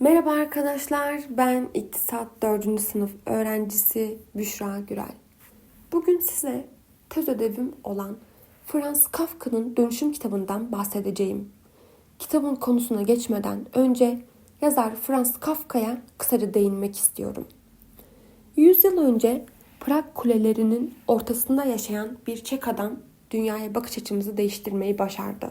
Merhaba arkadaşlar, ben İktisat 4. sınıf öğrencisi Büşra Gürel. Bugün size tez ödevim olan Franz Kafka'nın Dönüşüm kitabından bahsedeceğim. Kitabın konusuna geçmeden önce yazar Franz Kafka'ya kısaca değinmek istiyorum. Yüzyıl önce Prag kulelerinin ortasında yaşayan bir Çek adam dünyaya bakış açımızı değiştirmeyi başardı.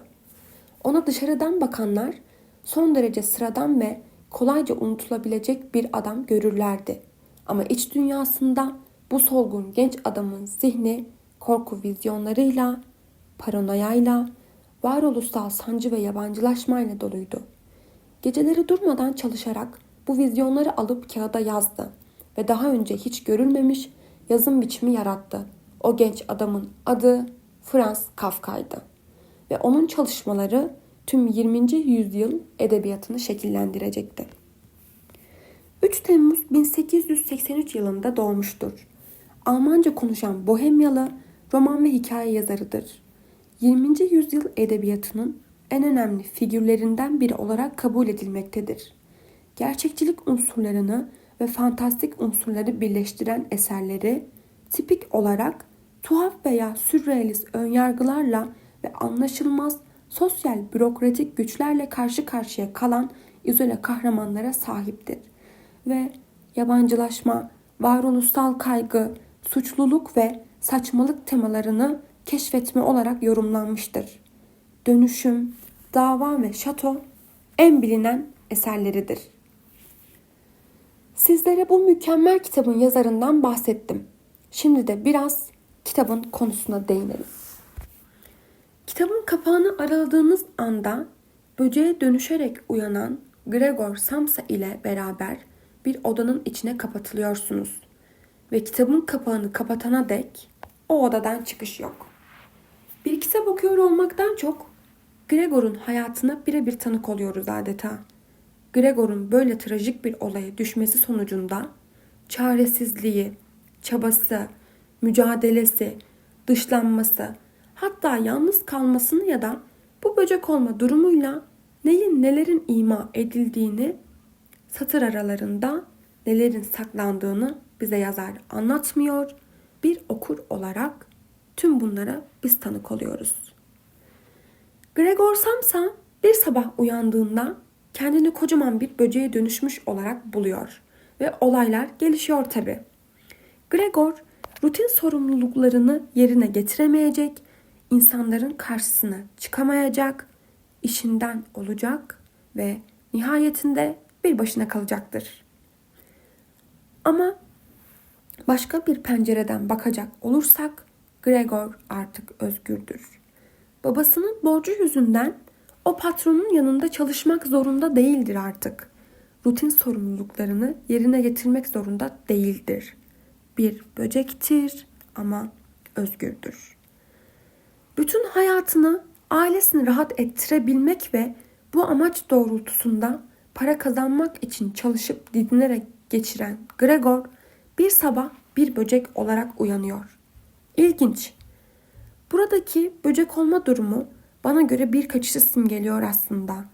Ona dışarıdan bakanlar son derece sıradan ve kolayca unutulabilecek bir adam görürlerdi. Ama iç dünyasında bu solgun genç adamın zihni korku vizyonlarıyla, paranoyayla, varoluşsal sancı ve yabancılaşmayla doluydu. Geceleri durmadan çalışarak bu vizyonları alıp kağıda yazdı ve daha önce hiç görülmemiş yazım biçimi yarattı. O genç adamın adı Franz Kafka'ydı ve onun çalışmaları tüm 20. yüzyıl edebiyatını şekillendirecekti. 3 Temmuz 1883 yılında doğmuştur. Almanca konuşan Bohemyalı roman ve hikaye yazarıdır. 20. yüzyıl edebiyatının en önemli figürlerinden biri olarak kabul edilmektedir. Gerçekçilik unsurlarını ve fantastik unsurları birleştiren eserleri tipik olarak tuhaf veya sürrealist önyargılarla ve anlaşılmaz sosyal bürokratik güçlerle karşı karşıya kalan izole kahramanlara sahiptir ve yabancılaşma, varoluşsal kaygı, suçluluk ve saçmalık temalarını keşfetme olarak yorumlanmıştır. Dönüşüm, Dava ve Şato en bilinen eserleridir. Sizlere bu mükemmel kitabın yazarından bahsettim. Şimdi de biraz kitabın konusuna değinelim. Kapağını araladığınız anda böceğe dönüşerek uyanan Gregor Samsa ile beraber bir odanın içine kapatılıyorsunuz. Ve kitabın kapağını kapatana dek o odadan çıkış yok. Bir kitap okuyor olmaktan çok Gregor'un hayatına birebir tanık oluyoruz adeta. Gregor'un böyle trajik bir olaya düşmesi sonucunda çaresizliği, çabası, mücadelesi, dışlanması, hatta yalnız kalmasını ya da bu böcek olma durumuyla neyin nelerin ima edildiğini satır aralarında nelerin saklandığını bize yazar anlatmıyor. Bir okur olarak tüm bunlara biz tanık oluyoruz. Gregor Samsa bir sabah uyandığında kendini kocaman bir böceğe dönüşmüş olarak buluyor ve olaylar gelişiyor tabi. Gregor rutin sorumluluklarını yerine getiremeyecek, insanların karşısına çıkamayacak, işinden olacak ve nihayetinde bir başına kalacaktır. Ama başka bir pencereden bakacak olursak Gregor artık özgürdür. Babasının borcu yüzünden o patronun yanında çalışmak zorunda değildir artık. Rutin sorumluluklarını yerine getirmek zorunda değildir. Bir böcektir ama özgürdür. Bütün hayatını ailesini rahat ettirebilmek ve bu amaç doğrultusunda para kazanmak için çalışıp didinerek geçiren Gregor bir sabah bir böcek olarak uyanıyor. İlginç. Buradaki böcek olma durumu bana göre bir kaçışı simgeliyor aslında.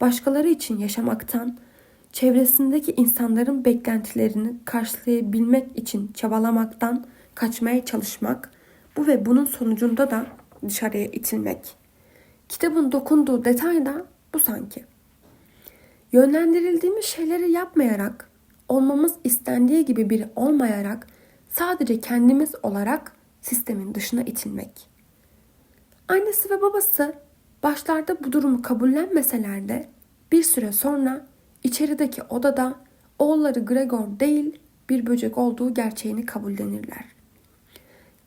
Başkaları için yaşamaktan, çevresindeki insanların beklentilerini karşılayabilmek için çabalamaktan kaçmaya çalışmak, bu ve bunun sonucunda da dışarıya itilmek. Kitabın dokunduğu detay da bu sanki. Yönlendirildiğimiz şeyleri yapmayarak, olmamız istendiği gibi biri olmayarak sadece kendimiz olarak sistemin dışına itilmek. Annesi ve babası başlarda bu durumu kabullenmeseler de bir süre sonra içerideki odada oğulları Gregor değil bir böcek olduğu gerçeğini kabullenirler.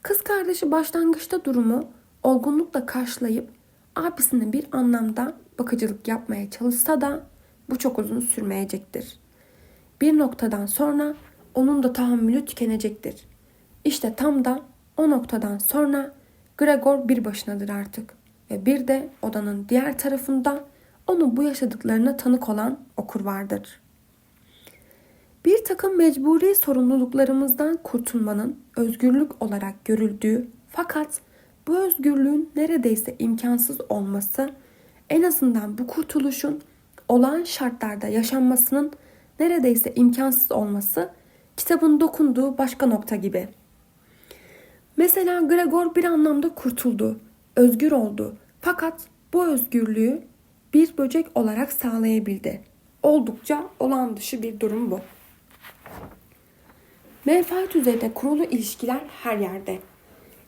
Kız kardeşi başlangıçta durumu olgunlukla karşılayıp abisine bir anlamda bakıcılık yapmaya çalışsa da bu çok uzun sürmeyecektir. Bir noktadan sonra onun da tahammülü tükenecektir. İşte tam da o noktadan sonra Gregor bir başınadır artık ve bir de odanın diğer tarafında onun bu yaşadıklarına tanık olan okur vardır. Bir takım mecburi sorumluluklarımızdan kurtulmanın özgürlük olarak görüldüğü fakat bu özgürlüğün neredeyse imkansız olması en azından bu kurtuluşun olağan şartlarda yaşanmasının neredeyse imkansız olması kitabın dokunduğu başka nokta gibi. Mesela Gregor bir anlamda kurtuldu, özgür oldu. Fakat bu özgürlüğü bir böcek olarak sağlayabildi. Oldukça olağan dışı bir durum bu. Menfaat üzerine kurulu ilişkiler her yerde.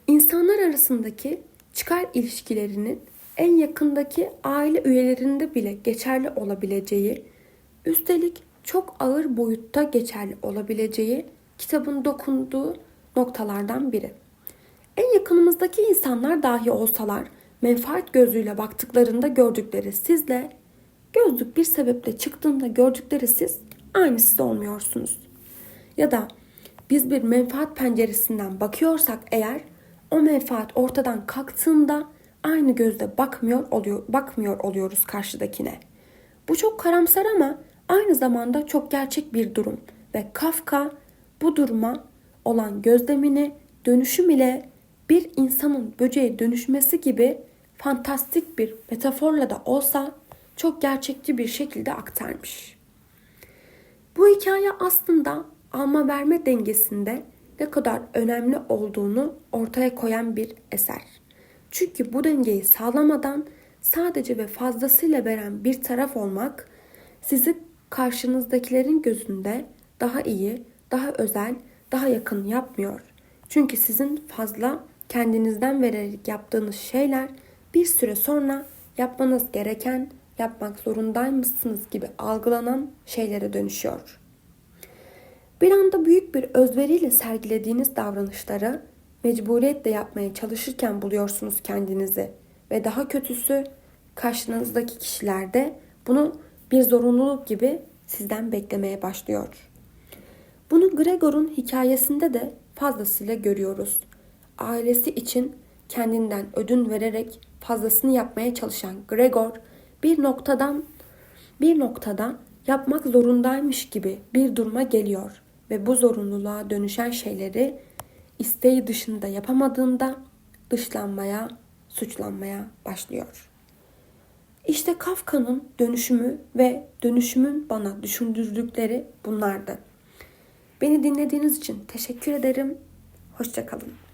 İnsanlar arasındaki çıkar ilişkilerinin en yakındaki aile üyelerinde bile geçerli olabileceği, üstelik çok ağır boyutta geçerli olabileceği kitabın dokunduğu noktalardan biri. En yakınımızdaki insanlar dahi olsalar menfaat gözüyle baktıklarında gördükleri sizle, gözlük bir sebeple çıktığında gördükleri siz aynı siz olmuyorsunuz. Ya da biz bir menfaat penceresinden bakıyorsak eğer o menfaat ortadan kalktığında aynı gözle bakmıyor oluyor bakmıyor oluyoruz karşıdakine. Bu çok karamsar ama aynı zamanda çok gerçek bir durum ve Kafka bu duruma olan gözlemini dönüşüm ile bir insanın böceğe dönüşmesi gibi fantastik bir metaforla da olsa çok gerçekçi bir şekilde aktarmış. Bu hikaye aslında alma verme dengesinde ne kadar önemli olduğunu ortaya koyan bir eser. Çünkü bu dengeyi sağlamadan sadece ve fazlasıyla veren bir taraf olmak sizi karşınızdakilerin gözünde daha iyi, daha özel, daha yakın yapmıyor. Çünkü sizin fazla kendinizden vererek yaptığınız şeyler bir süre sonra yapmanız gereken, yapmak zorundaymışsınız gibi algılanan şeylere dönüşüyor. Bir anda büyük bir özveriyle sergilediğiniz davranışları mecburiyetle yapmaya çalışırken buluyorsunuz kendinizi ve daha kötüsü karşınızdaki kişiler de bunu bir zorunluluk gibi sizden beklemeye başlıyor. Bunu Gregor'un hikayesinde de fazlasıyla görüyoruz. Ailesi için kendinden ödün vererek fazlasını yapmaya çalışan Gregor bir noktadan bir noktada yapmak zorundaymış gibi bir duruma geliyor ve bu zorunluluğa dönüşen şeyleri isteği dışında yapamadığında dışlanmaya, suçlanmaya başlıyor. İşte Kafka'nın dönüşümü ve dönüşümün bana düşündürdükleri bunlardı. Beni dinlediğiniz için teşekkür ederim. Hoşçakalın.